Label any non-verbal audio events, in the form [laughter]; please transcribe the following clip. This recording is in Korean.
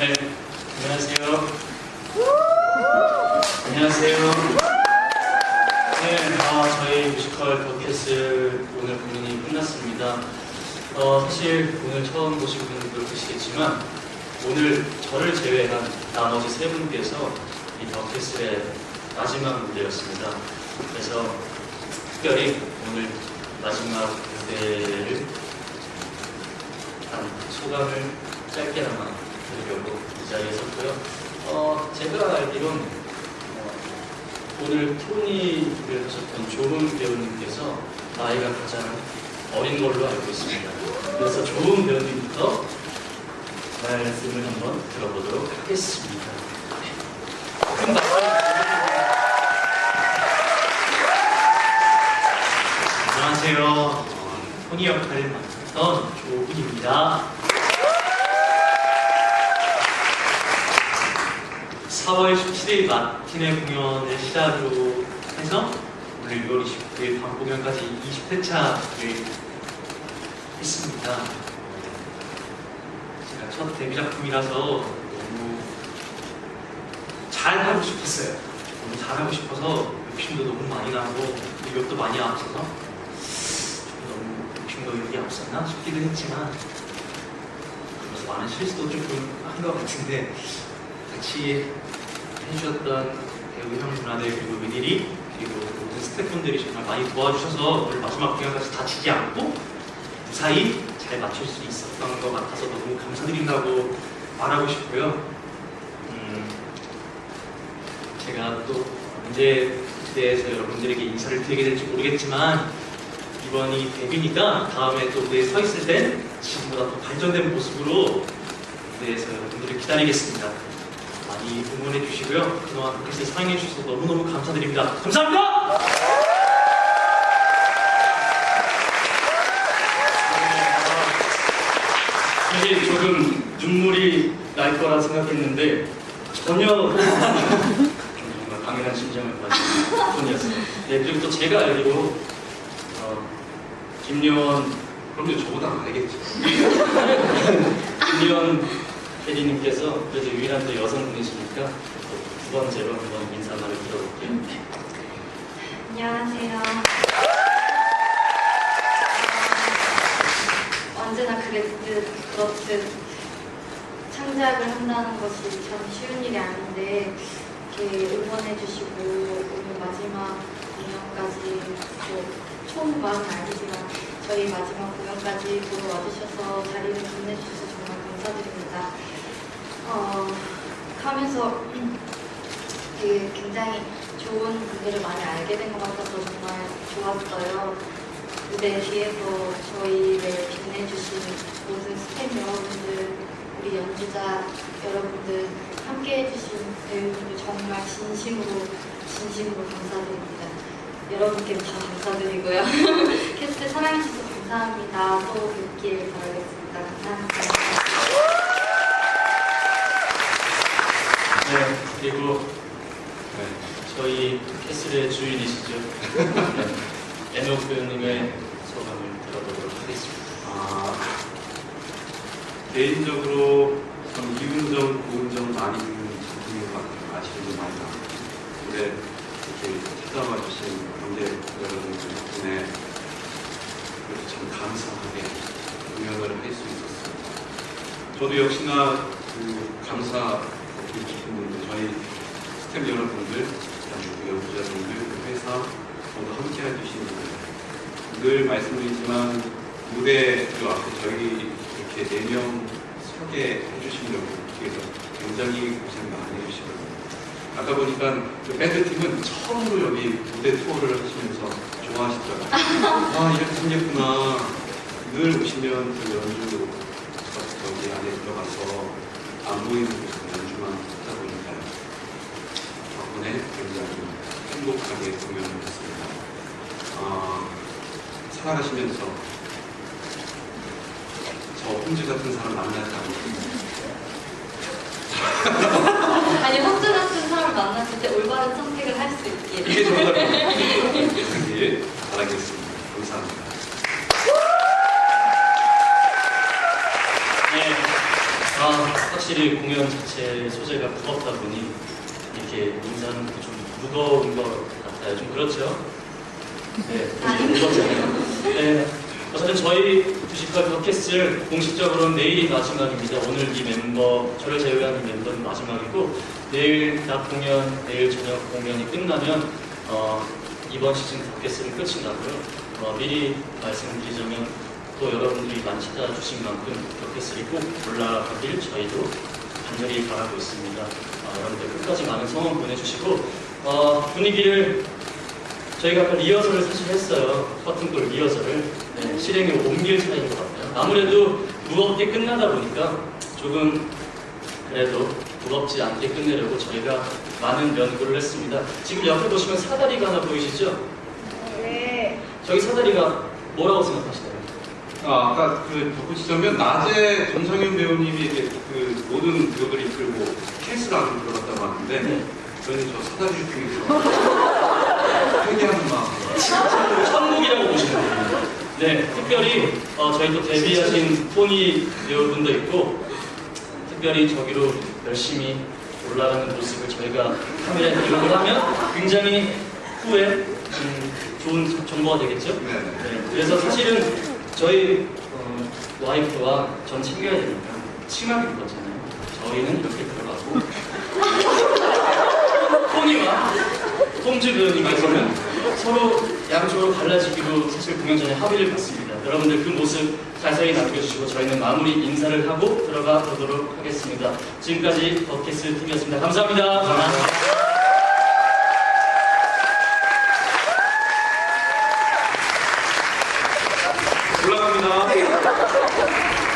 네, 안녕하세요. 안녕하세요. 네, 아, 저희 뮤지컬 더캐슬 오늘 공연이 끝났습니다. 어, 사실 오늘 처음 보신 분들도 계시겠지만 오늘 저를 제외한 나머지 세 분께서 이 더캐슬의 마지막 무대였습니다. 그래서 특별히 오늘 마지막 무대를 한 소감을 짧게나마 드리려고 이 자리에 섰고요. 어, 제가 알기론 어, 오늘 토니를 하셨던 조은 배우님께서 나이가 가장 어린 걸로 알고 있습니다. 그래서 조은 배우님부터 말씀을 한번 들어보도록 하겠습니다. 안녕하세요. 어, 토니 역할을 맡았던 조은입니다. 4월 17일 마틴의 공연을 시작으로 해서 오늘 6월 29일 밤 공연까지 20회차를 했습니다. 제가 첫 데뷔 작품이라서 너무 잘 하고 싶었어요. 너무 잘 하고 싶어서 욕심도 너무 많이 나고 의욕도 많이 앞서서 너무 욕심과 의욕이 앞섰나 싶기도 했지만 그래서 많은 실수도 조금 한 것 같은데 같이 해주셨던 배우 형 누나들 그리고 은일이 그리고 모든 스태프분들이 정말 많이 도와주셔서 오늘 마지막 공연까지 다치지 않고 무사히 잘 마칠 수 있었던 것 같아서 너무 감사드린다고 말하고 싶고요. 음, 제가 또 언제 무대에서 여러분들에게 인사를 드리게 될지 모르겠지만 이번이 데뷔니까 다음에 또 무대에 서 있을 땐 지금보다 더 발전된 모습으로 무대에서 여러분들을 기다리겠습니다. 많이 응원해 주시고요. 그동안 그렇게 사랑해 주셔서 너무너무 감사드립니다. 감사합니다! 사실 조금 눈물이 날 거라 생각했는데 전혀 [laughs] 정말 당연한 심정을 가진 분이었어요. 네, 그리고 또 제가 알기로 어, 김요원 그럼요, 저보다 알겠지. [laughs] 김리원 PD님께서 그래도 유일한 또 여성분이시니까 또두 번째로 한번 인사 말을 들어볼게요. 안녕하세요. 어, 언제나 그랬듯 그렇듯 창작을 한다는 것이 참 쉬운 일이 아닌데 이렇게 응원해주시고 오늘 마지막 공연까지 또총 마음은 아니지만 저희 마지막 공연까지 보러 와주셔서 자리를 빛내주셔서 정말 감사드립니다. 어, 하면서 되게 굉장히 좋은 분들을 많이 알게 된 것 같아서 정말 좋았어요. 무대 뒤에서 저희를 빛내주신 모든 스태프 여러분들, 우리 연주자 여러분들, 함께 해주신 배우분들 정말 진심으로, 진심으로 감사드립니다. 여러분께 다 감사드리고요. [laughs] 캐스트 사랑해주셔서 감사합니다. 또 뵙길 바라겠습니다. 감사합니다. 네, 그리고 네, 저희 캐슬의 주인이시죠. 네, 에노 배우님의 소감을 들어보도록 하겠습니다. 아, 개인적으로 좀 기운점, 고운점 많이 있는 작품인 것 같아요. 아쉬움도 많이 나고. 근데 이렇게 찾아와 주신 관객 여러분들 덕분에 참 감사하게 공연을 할 수 있었어요. 저도 역시나 그 감사 드리고 싶은데 저희 스태프 여러분들, 그리고 연구자분들, 그 회사 모두 함께 해주시는 분들 늘 말씀드리지만 무대 그 앞에 저희 이렇게 네명 서게 해주시려고 뒤에서 굉장히 고생 많이 해주시거든요. 아까 보니까 그 밴드팀은 처음으로 여기 무대 투어를 하시면서 좋아하시더라고요. 아, 이렇게 생겼구나. 늘 오시면 그 연주 저기 안에 들어가서 안 보이는 곳에서 연주만 하다 보니까 덕분에 굉장히 행복하게 공연을 했습니다. 아, 살아가시면서 저 홍주 같은 사람 않고 [laughs] 아니, 혼자 같은 사람을 만났을 때 올바른 선택을 할 수 있게. 이게 정말 되길 바라겠습니다. 감사합니다. 네, 아, 확실히 확실히 공연 자체 소재가 무겁다 보니 이렇게 인사는 좀 무거운 것 같아요. 좀 그렇죠? 네, 좀 무겁잖아요. 네. 어쨌든 저희 뮤지컬 버켓을 공식적으로는 내일이 마지막입니다. 오늘 이 멤버, 저를 제외한 이 멤버는 마지막이고 내일 낮 공연, 내일 저녁 공연이 끝나면 어, 이번 시즌 버켓은 끝이 나고요. 어, 미리 말씀드리자면 또 여러분들이 많이 찾아주신 만큼 버켓이 꼭 올라가길 저희도 간절히 바라고 있습니다. 어, 여러분들 끝까지 많은 성원 보내주시고 어, 분위기를 저희가 아까 리허설을 사실 했어요. 커튼콜 리허설을. 네, 실행에 옮길 차이인 것 같아요. 아무래도 무겁게 끝나다 보니까 조금 그래도 무겁지 않게 끝내려고 저희가 많은 연구를 했습니다. 지금 옆에 보시면 사다리가 하나 보이시죠? 네. 저기 사다리가 뭐라고 생각하시나요? 아, 아까 그 덧붙이자면 낮에 전상현 배우님이 이렇게 그 모든 배우들이 이끌고 케이스를 안으로 들어갔다고 하는데 네. 저희는 저 사다리 중에서 회개하는 마음 천국이라고 보시면 됩니다. 네, 특별히 어, 저희 또 데뷔하신 포니 배우분도 있고 특별히 저기로 열심히 올라가는 모습을 저희가 카메라에 기록을 하면 굉장히 후에 음, 좋은 정보가 되겠죠? 네. 네, 그래서 사실은 저희 어, 와이프와 전 챙겨야 되니까 치마를 입었잖아요. 저희는 이렇게 들어가고 포니와 홈즈 배우님께서는 서로 양쪽으로 갈라지기로 사실 공연 전에 합의를 봤습니다. 여러분들 그 모습 자세히 남겨주시고 저희는 마무리 인사를 하고 들어가 보도록 하겠습니다. 지금까지 버켓스 팀이었습니다. 감사합니다. 감사합니다. 감사합니다. [laughs]